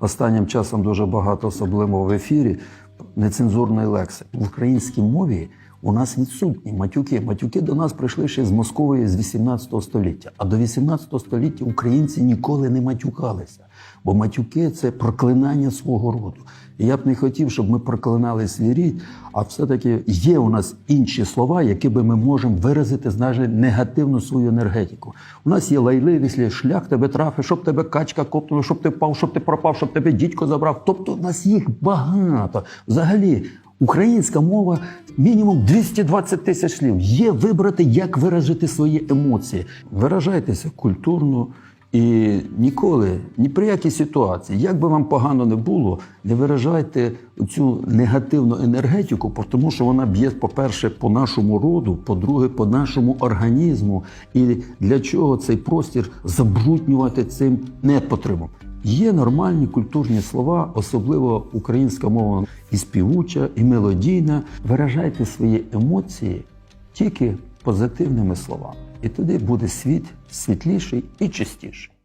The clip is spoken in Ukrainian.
останнім часом дуже багато, особливо в ефірі, нецензурної лекси. В українській мові у нас відсутні матюки. Матюки до нас прийшли ще з Московії з 18 століття. А до 18 століття українці ніколи не матюкалися. Бо матюки це проклинання свого роду. І я б не хотів, щоб ми проклинали свій рід, а все-таки є у нас інші слова, які би ми можемо виразити значить, негативну свою енергетику. У нас є лайливі слід, шлях тебе трафив, щоб тебе качка копнула, щоб ти впав, щоб ти пропав, щоб тебе дідько забрав. Тобто в нас їх багато. Взагалі, українська мова мінімум 220 тисяч слів. Є вибрати, як виражити свої емоції. Виражайтеся культурно. І ніколи, ні при якій ситуації, як би вам погано не було, не виражайте цю негативну енергетику, тому що вона б'є, по-перше, по нашому роду, по-друге, по нашому організму. І для чого цей простір забруднювати цим непотребом? Є нормальні культурні слова, особливо українська мова і співуча, і мелодійна. Виражайте свої емоції тільки позитивними словами. І тоді буде світ світліший і чистіший.